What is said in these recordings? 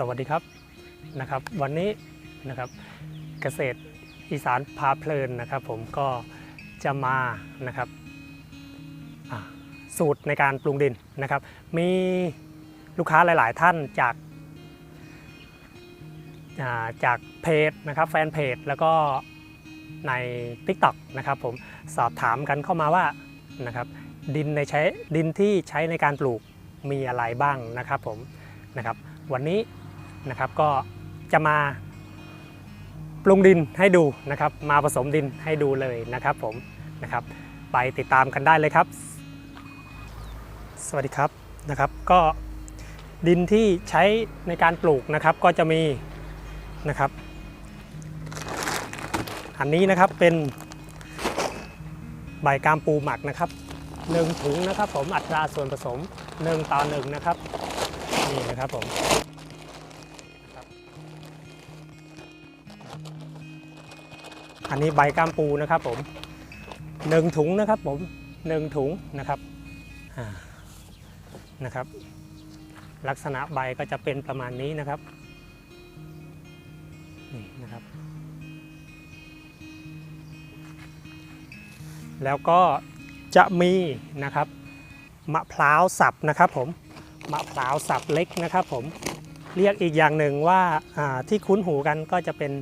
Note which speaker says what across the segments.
Speaker 1: สวัสดีครับนะครับ วันนี้นะครับเกษตรอีสานพาเพลินนะครับ ผมก็จะมานะครับสูตรในการปรุงดินนะครับ มีลูกค้าหลาย ๆ ท่านจากาจากเพจนะครับแฟนเพจแล้วก็ใน TikTok นะครับผมสอบถามกันเข้ามาว่านะครับดินในใช้ดินที่ใช้ในการปลูกมีอะไรบ้างนะครับผมนะครับวันนี้ นะครับ ก็จะมาปรุงดินให้ดูนะครับ มาผสมดินให้ดูเลยนะครับผมนะครับ ไปติดตามกันได้เลยครับ สวัสดีครับนะครับ ก็ดินที่ใช้ในการปลูกนะครับก็จะมีนะครับ อันนี้นะครับเป็นใบกามปูหมักนะครับหนึ่งถุงนะครับผมอัตราส่วนผสม1ต่อ1นะครับนี่นะครับผม อันนี้ใบก้ามปูนะครับผมหนึ่งถุงนะครับผมหนึ่งถุงนะครับนะครับ ลักษณะใบก็จะเป็นประมาณนี้นะครับนี่นะครับ แล้วก็จะมีนะครับมะพร้าวสับนะครับผมมะพร้าวสับเล็กนะครับผม เรียกอีกอย่างหนึ่งว่าที่คุ้นหูกันก็จะเป็น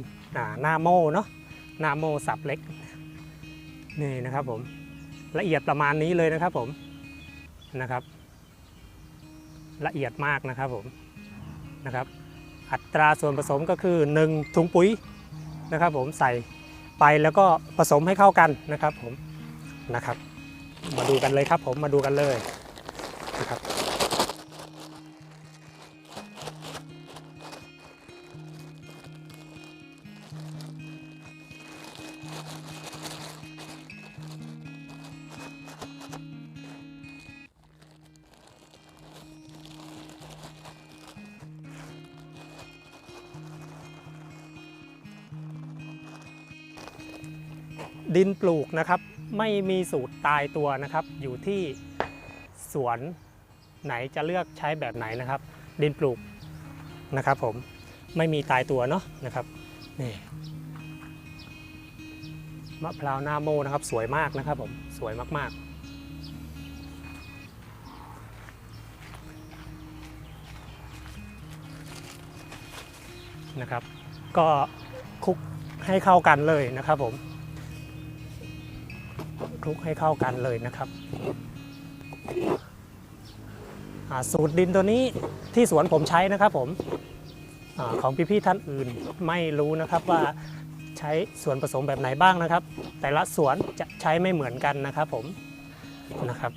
Speaker 1: หน้าโม่เนาะหน้าโมสับเล็กนี่นะครับผมละเอียดประมาณนี้เลยนะครับผมนะครับ ละเอียดมากนะครับผมนะครับ อัตราส่วนผสมก็คือ 1 ถุงปุ๋ยนะครับ ผมใส่ไปแล้วก็ผสมให้เข้ากันนะครับผมนะครับ มาดูกันเลยครับผมมาดูกันเลยนะครับ ดินปลูกนะครับ ไม่มีสูตรตายตัวนะครับ อยู่ที่สวนไหนจะเลือกใช้แบบไหนนะครับ ดินปลูกนะครับผมไม่มีตายตัวเนาะนะครับนี่มะพร้าวหน้าโมนะครับ สวยมากนะครับผมสวยมาก ๆนะครับก็คลุกให้เข้ากันเลยนะครับผม คลุกให้เข้ากันเลยนะครับสูตรดินตัวนี้ที่สวนผมใช้นะครับผมอของพี่ๆท่านอื่นไม่รู้นะครับว่าใช้ส่วนผสมแบบไหนบ้างนะครับ แต่ละสวนจะใช้ไม่เหมือนกันนะครับผมนะครับ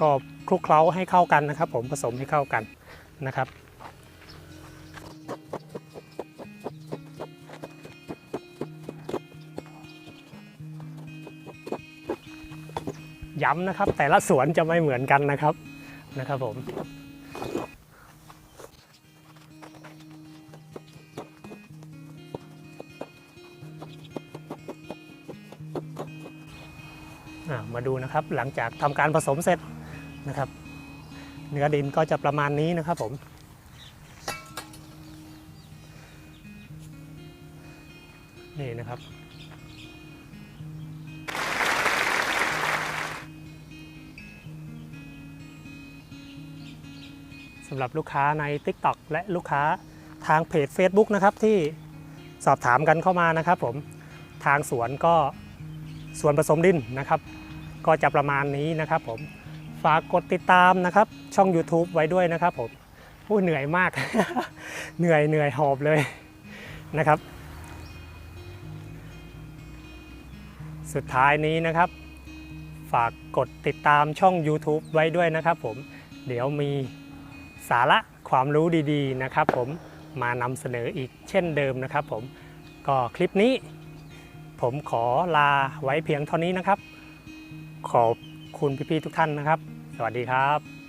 Speaker 1: ก็คลุกเคล้าให้เข้ากันนะครับ ผมผสมให้เข้ากันนะครับ ย้ำนะครับแต่ละสวนจะไม่เหมือนกันนะครับนะครับผมมาดูนะครับหลังจากทำการผสมเสร็จ นะครับ เนื้อดินก็จะประมาณนี้นะครับผม นี่นะครับ สำหรับลูกค้าใน TikTok และลูกค้าทางเพจ Facebook นะครับที่สอบถามกันเข้ามานะครับผมทางสวนก็ส่วนผสมดินนะครับ ก็จะประมาณนี้นะครับผม ฝากกดติดตามนะครับ ช่อง YouTube ไว้ด้วยนะครับผมผู้เหนื่อยมาก เหนื่อยเหนื่อยหอบเลยนะครับ สุดท้ายนี้นะครับ ฝากกดติดตามช่อง YouTube ไว้ด้วยนะครับผมเดี๋ยวมีสาระความรู้ดีๆนะครับผมมานำเสนออีกเช่นเดิมนะครับผมก็คลิปนี้ ผมขอลาไว้เพียงเท่านี้นะครับ ขอบคุณพี่ๆทุกท่านนะครับ สวัสดีครับ